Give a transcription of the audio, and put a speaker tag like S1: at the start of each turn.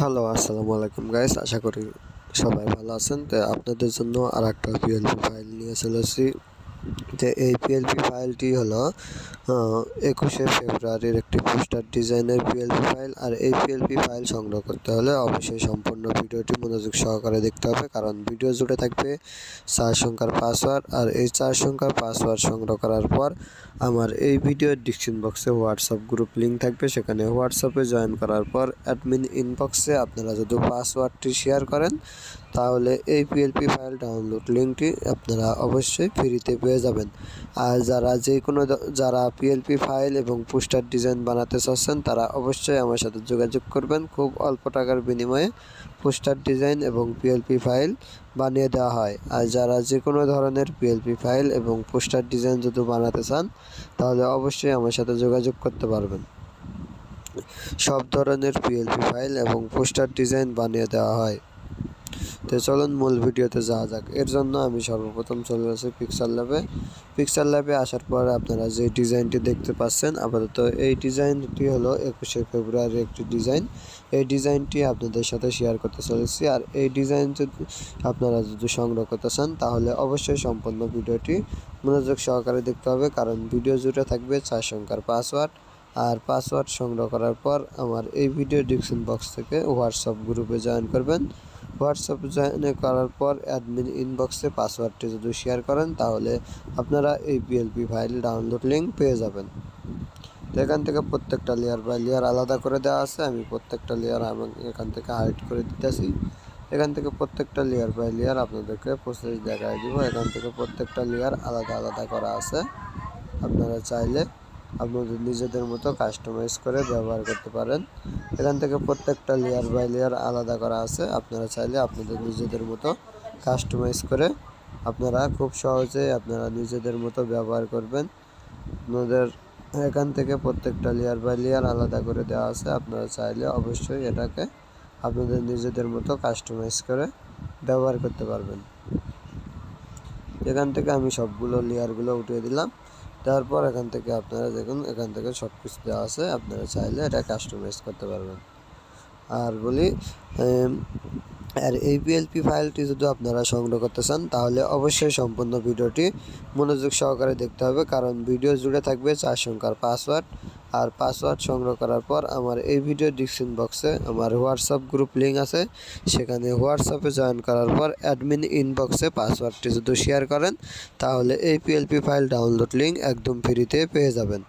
S1: Hello আসসালামু আলাইকুম guys আশা করি সবাই ভালো আছেন। তো আপনাদের জন্য আর একটা পিএলপি ফাইল নিয়ে চলেছি যে এই পিএলপি ফাইলটি হলো একুশে ফেব্রুয়ারির একটি পোস্টার ডিজাইনের পিএলপি ফাইল আর এই পিএলপি ফাইল সংগ্রহ করতে হলে অবশ্যই সম্পূর্ণ ভিডিওটি মনোযোগ সহকারে দেখতে হবে, কারণ ভিডিও জুড়ে থাকবে চার সংখ্যার পাসওয়ার্ড আর এই চার সংখ্যার পাসওয়ার্ড সংগ্রহ করার পর আমার এই ভিডিওর ডিসক্রিপশন বক্সে হোয়াটসঅ্যাপ গ্রুপ লিঙ্ক থাকবে, সেখানে হোয়াটসঅ্যাপে জয়েন করার পর অ্যাডমিন ইনবক্সে আপনারা যদি পাসওয়ার্ডটি শেয়ার করেন তাহলে এই পিএলপি ফাইল ডাউনলোড লিঙ্কটি আপনারা অবশ্যই ফ্রিতে পেয়ে যাবেন। আর যারা যে কোনো যারা পিএলপি ফাইল এবং পোস্টার ডিজাইন বানাতে চাচ্ছেন, তারা অবশ্যই আমার সাথে যোগাযোগ করবেন। খুব অল্প টাকার বিনিময়ে পোস্টার ডিজাইন এবং পিএলপি ফাইল বানিয়ে দেওয়া হয়। আর যারা যে কোনো ধরনের পিএলপি ফাইল এবং পোস্টার ডিজাইন যদি বানাতে চান, তাহলে অবশ্যই আমার সাথে যোগাযোগ করতে পারবেন। সব ধরনের পিএলপি ফাইল এবং পোস্টার ডিজাইন বানিয়ে দেওয়া হয়। তো চলুন মূল ভিডিওতে যাওয়া যাক। এর জন্য আমি সর্বপ্রথম চলে আসি পিক্সার ল্যাবে পিক্সার ল্যাবে আসার পর আপনারা যে ডিজাইনটি দেখতে পাচ্ছেন, আপাতত এই ডিজাইনটি হলো একুশে ফেব্রুয়ারি একটি ডিজাইন। এই ডিজাইনটি আপনাদের সাথে শেয়ার করতে চলেছি। আর এই ডিজাইন যদি আপনারা যদি সংগ্রহ করতে চান, তাহলে অবশ্যই সম্পূর্ণ ভিডিওটি মনোযোগ সহকারে দেখতে হবে, কারণ ভিডিও জুড়ে থাকবে চার সংখ্যার পাসওয়ার্ড আর পাসওয়ার্ড সংগ্রহ করার পর আমার এই ভিডিও ডিসক্রিপশন বক্স থেকে হোয়াটসঅ্যাপ গ্রুপে জয়েন করবেন। হোয়াটসঅ্যাপ জয়েন করার পর অ্যাডমিন ইনবক্সে পাসওয়ার্ডটি যদি শেয়ার করেন, তাহলে আপনারা এই পিএলপি ফাইল ডাউনলোড লিঙ্ক পেয়ে যাবেন। তো এখান থেকে প্রত্যেকটা লেয়ার বাই লেয়ার আলাদা করে দেওয়া আছে। আমি প্রত্যেকটা লেয়ার আমি এখান থেকে হাইড করে দিতেছি। এখান থেকে প্রত্যেকটা লেয়ার বাই লেয়ার আপনাদেরকে প্রসেস দেখায় দিব। এখান থেকে প্রত্যেকটা লেয়ার আলাদা আলাদা করা আছে। আপনারা চাইলে আপনাদের নিজেদের মতো কাস্টমাইজ করে ব্যবহার করতে পারেন, এখান থেকে প্রত্যেকটা লেয়ার বাই লেয়ার আলাদা করা আছে। আপনারা চাইলে আপনাদের নিজেদের মতো কাস্টমাইজ করে আপনারা খুব সহজে আপনারা নিজেদের মতো ব্যবহার করবেন। আপনাদের এখান থেকে প্রত্যেকটা লেয়ার বাই লেয়ার আলাদা করে দেওয়া আছে। আপনারা চাইলে অবশ্যই এটাকে আপনাদের নিজেদের মতো কাস্টমাইজ করে ব্যবহার করতে পারবেন। এখান থেকে আমি সবগুলো লেয়ারগুলো উঠিয়ে দিলাম। তারপর এখান থেকে আপনারা দেখুন, এখান থেকে সব কিছু দেওয়া আছে আপনারা চাইলে এটা কাস্টমাইজ করতে পারবেন। আর বলি আর এই পিএলপি ফাইলটি যদি আপনারা সংগ্রহ করতে চান, তাহলে অবশ্যই সম্পূর্ণ ভিডিওটি মনোযোগ সহকারে দেখতে হবে, কারণ ভিডিও জুড়ে থাকবে চার সংখ্যার পাসওয়ার্ড আর পাসওয়ার্ড সংগ্রহ করার পর আমার এই ভিডিও ডিসক্রিপশন বক্সে আমার হোয়াটসঅ্যাপ গ্রুপ লিঙ্ক আছে। সেখানে হোয়াটসঅ্যাপে জয়েন করার পর অ্যাডমিন ইনবক্সে পাসওয়ার্ডটি যদি শেয়ার করেন, তাহলে এই পিএলপি ফাইল ডাউনলোড লিঙ্ক একদম ফ্রিতে পেয়ে যাবেন।